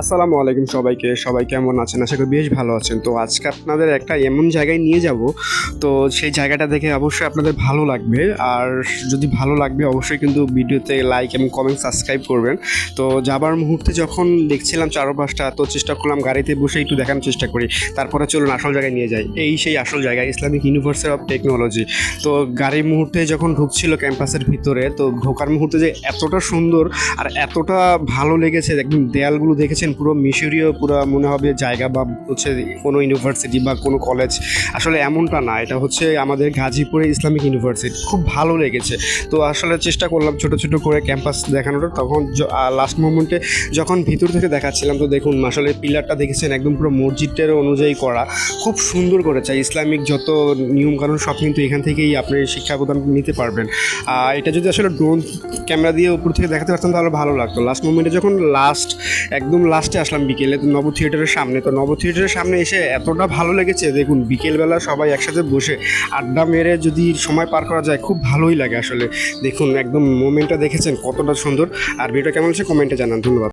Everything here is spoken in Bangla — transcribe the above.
আসসালামু আলাইকুম সবাইকে। সবাই কেমন আছেন? আশা করি বেশ ভালো আছেন। তো আজকে আপনাদের একটা এমন জায়গায় নিয়ে যাব। তো সেই জায়গাটা দেখে অবশ্যই আপনাদের ভালো লাগবে। আর যদি ভালো লাগবে, অবশ্যই কিন্তু ভিডিওতে লাইক এবং কমেন্ট সাবস্ক্রাইব করবেন। তো যাবার মুহূর্তে যখন দেখছিলাম চারপাশটা, তো চেষ্টা করলাম গাড়িতে বসে একটু দেখানোর চেষ্টা করি। তারপরে চলুন আসল জায়গায় নিয়ে যাই। এই সেই আসল জায়গা ইসলামিক ইউনিভার্সিটি অফ টেকনোলজি তো গাড়ির মুহূর্তে যখন ঢুকছিল ক্যাম্পাসের ভিতরে, তো ঢোকার মুহূর্তে যে এতটা সুন্দর আর এতটা ভালো লেগেছে, একদম দেয়ালগুলো দেখেছেন পুরো মিশরীয়, পুরো মনে হবে জায়গা বা হচ্ছে কোনো ইউনিভার্সিটি বা কোনো কলেজ আসলে এমনটা না। এটা হচ্ছে আমাদের গাজীপুরে ইসলামিক ইউনিভার্সিটি খুব ভালো লেগেছে। তো আসলে চেষ্টা করলাম ছোট ছোট করে ক্যাম্পাস দেখানোর তখন লাস্ট মোমেন্টে যখন ভিতর থেকে দেখাচ্ছিলাম, তো দেখুন, আসলে পিলারটা দেখেছেন, একদম পুরো মসজিদটার অনুযায়ী করা। খুব সুন্দর করেছে। ইসলামিক যত নিয়মকানুন সব কিন্তু এখান থেকেই আপনি শিক্ষা প্রদান নিতে পারবেন। আর এটা যদি আসলে ড্রোন ক্যামেরা দিয়ে উপর থেকে দেখাতে পারতাম, তাহলে ভালো লাগতো। লাস্ট মোমেন্টে যখন লাস্ট একদম লাস্টে আসলাম বিকেলে, তো নব থিয়েটারের সামনে। তো নব থিয়েটারের সামনে এসে এতটা ভালো লেগেছে, দেখুন, বিকেলবেলা সবাই একসাথে বসে আড্ডা মেরে যদি সময় পার করা যায়, খুব ভালোই লাগে আসলে। দেখুন, একদম মোমেন্টটা দেখেছেন কতটা সুন্দর। আর ভিডিও কেমন হচ্ছে কমেন্টে জানান। ধন্যবাদ।